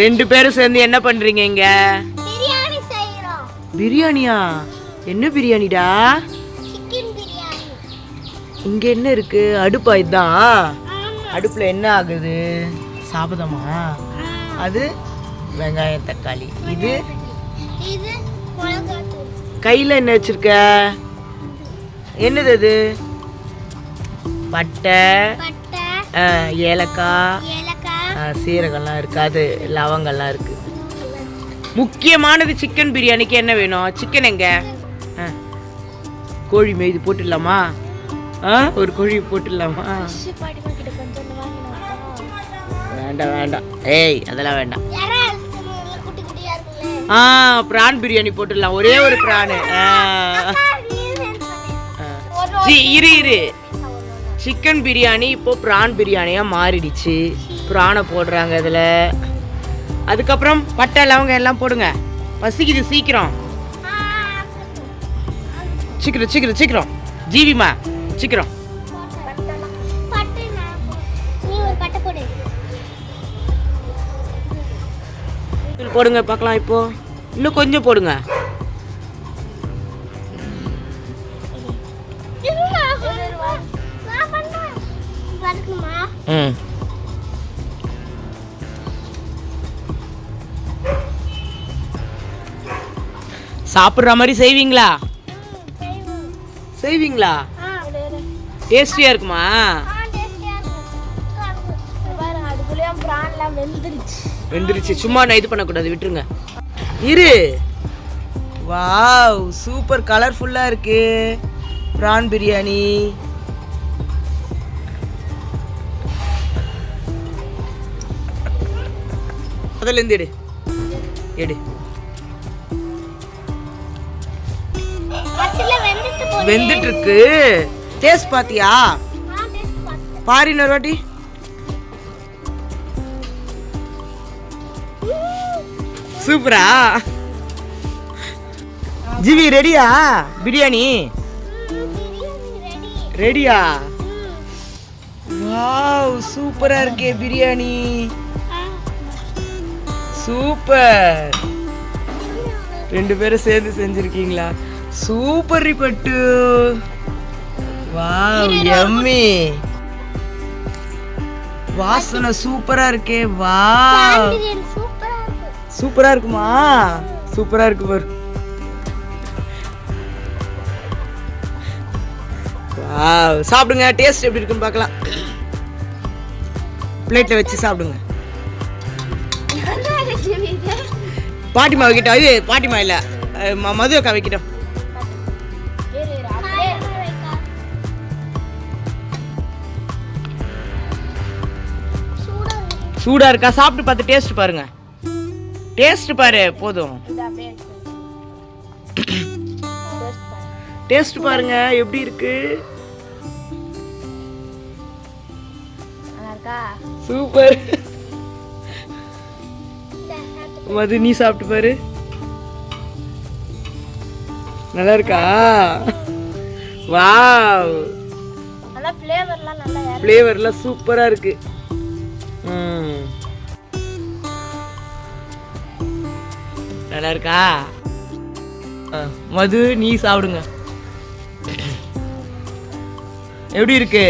ரெண்டு பேரும் சேர்ந்து என்ன பண்றீங்க இங்க? பிரியாணி செய்யறோம் பிரியாணியா? என்ன பிரியாணிடா? சிக்கன் பிரியாணி. இங்க என்ன இருக்கு? அடுப்பா இதுதான் அடுப்புல என்ன ஆகுது? சாபதமா அது வெங்காயம் தக்காளி. இது? கையில என்ன வச்சிருக்க? என்னது அது? பட்டை ஏலக்காய் சீரகம்லாம் இருக்காது அது இருக்குது முக்கியமானது சிக்கன் பிரியாணிக்கு என்ன வேணும்? சிக்கன் எங்கே? ஆ. கோழி மெய்து போட்டுடலாமா? ஆ? ஒரு கோழி போட்டுடலாமா? வேண்டாம் வேண்டாம். ஏய் அதெல்லாம் வேண்டாம். ஆ பிரான் பிரியாணி போட்டுடலாம். ஒரே ஒரு பிரானு. இரு இரு. சிக்கன் பிரியாணி இப்போ பிரான் பிரியாணியாக மாறிடுச்சு. பிரானை போடுறாங்க இதில். அதுக்கப்புறம் பட்டை லவங்கம் எல்லாம் போடுங்க. பசிக்குது சீக்கிரம். சீக்கிரம் சீக்கிரம் சீக்கிரம். ஜீவிமா சீக்கிரம். போடுங்க பார்க்கலாம் இப்போ. இன்னும் கொஞ்சம் போடுங்க. ம். சாப்பிட்ற மாதிரி செய்வீங்களா? செய்வீங்களா? டேஸ்டியா இருக்குமா? வெந்துருச்சு. சும்மா நான் இது பண்ணக்கூடாது விட்டுருங்க. இரு. வாவ் சூப்பர் கலர்ஃபுல்லாக இருக்கு. ப்ரான் பிரியாணி. இருந்து எடு. எடு. வெந்துட்டு இருக்கு டேஸ்ட் பாத்தியா? பாரு இன்னொரு வாட்டி. சூப்பரா? ஜிவி ரெடியா? பிரியாணி? ரெடியா? வாவ் சூப்பரா இருக்கே பிரியாணி. சூப்பர். ரெண்டு பேரும் சேர்ந்து செஞ்சிருக்கீங்களா? சூப்பர் ரிப்பட்டு. வாவ் எம்மி. வாசனை சூப்பரா இருக்கே வாவ். சூப்பரா இருக்கு. சூப்பரா இருக்குமா? சூப்பரா இருக்கு பாரு. சாப்பிடுங்க டேஸ்ட் எப்படி இருக்குன்னு பார்க்கலாம். பிளேட்ல வச்சு சாப்பிடுங்க. பாட்டிமா வைக்கிட்டோம். இது பாட்டிமா இல்ல. மது அக்கா வைக்கிட்டோம். சூடா இருக்கா? சாப்பிட்டு பார்த்து டேஸ்ட் பாருங்க. டேஸ்ட் பாரு போதும். டேஸ்ட் பாருங்க எப்படி இருக்கு? சூப்பர் மது நீ சாப்பிட்டு பாரு. நல்லா இருக்கா? வாவ். ஃப்ளேவர்லாம் நல்லா ஃப்ளேவர்லாம் சூப்பரா இருக்கு. ம். நல்லா இருக்கா? மது நீ சாப்பிடுங்க. எப்படி இருக்கு?